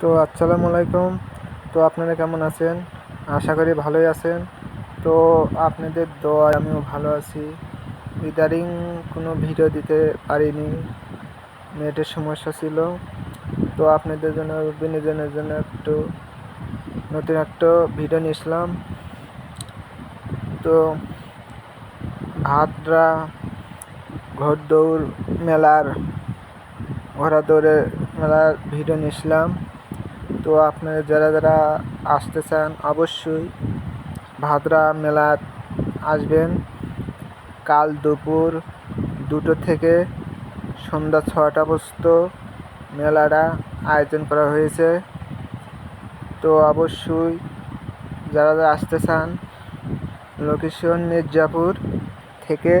তো আসসালামু আলাইকুম। তো আপনারা কেমন আছেন? আশা করি ভালোই আছেন। তো আপনাদের দোয়ায় আমিও ভালো আছি। ইদারিং কোনো ভিডিও দিতে পারিনি। নেটের সমস্যা ছিল। তো আপনাদের জন্য, বিনোদনের জন্য একটু নতুন একটা ভিডিও নিয়েছিলাম। তো ভাদ্রা ঘোড়দৌড় মেলার ঘোড়া দৌড়ে মেলার ভিডিও নিয়েছিলাম। তো আপনারা যারা যারা আসতে চান, অবশ্যই ভাদ্রা মেলা আসবেন। কাল দুপুর দুটো থেকে সন্ধ্যা ছটা পর্যন্ত মেলাটা আয়োজন করা হয়েছে। তো অবশ্যই যারা যারা আসতে চান, লোকেশন মির্জাপুর থেকে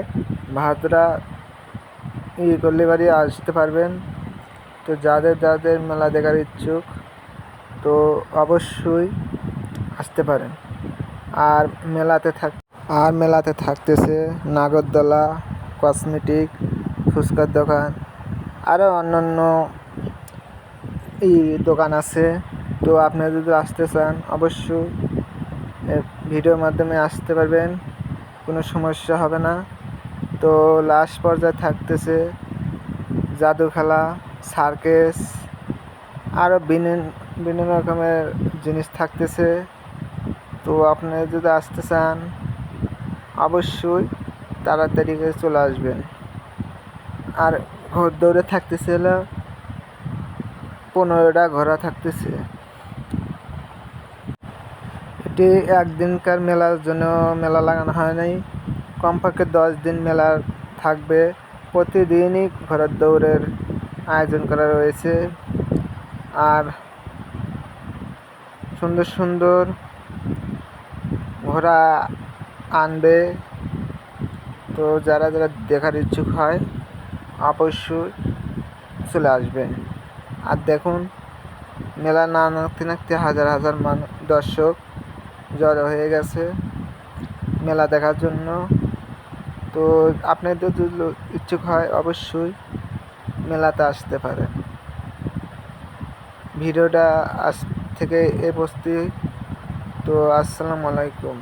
ভাদ্রা ই বাড়ি আসতে পারবেন। তো যাদের যাদের মেলা দেখার ইচ্ছুক তো অবশ্যই আসতে পারেন। আর মেলাতে থাক, আর মেলাতে থাকতেছে নাগরদোলা, কসমেটিক, ফুচকার দোকান আরও অন্যান্য ই দোকান আছে। তো আপনারা যদি আসতে চান, অবশ্যই ভিডিওর মাধ্যমে আসতে পারবেন, কোনো সমস্যা হবে না। তো লাস্ট পর্যায়ে থাকতেছে জাদু খেলা সার্কেস আরও বিভিন্ন বিভিন্ন রকমের জিনিস থাকতেছে। তো আপনি যদি আসতে চান, অবশ্যই তাড়াতাড়ি করে চলে আসবেন। আর ঘর দৌড়ে থাকতেছে হলো পনেরোটা ঘোড়া থাকতেছে। এটি একদিনকার মেলার জন্য মেলা লাগানো হয় নাই। কমপক্ষে দশ দিন মেলা থাকবে। প্রতিদিনই ঘোড়ার দৌড়ের আয়োজন করা রয়েছে। আর সুন্দর সুন্দর ঘোড়া আনবে। তো যারা যারা দেখার ইচ্ছুক হয়, অবশ্যই চলে আসবেন আর দেখুন, মেলা না নাকতে নাকতে হাজার হাজার মানুষ দর্শক জড়ো হয়ে গেছে মেলা দেখার জন্য। তো আপনাদের যদি ইচ্ছুক হয়, অবশ্যই মেলাতে আসতে পারেন। ভিডিওটা আজ থেকে এ বস্তি তো আসসালামু আলাইকুম।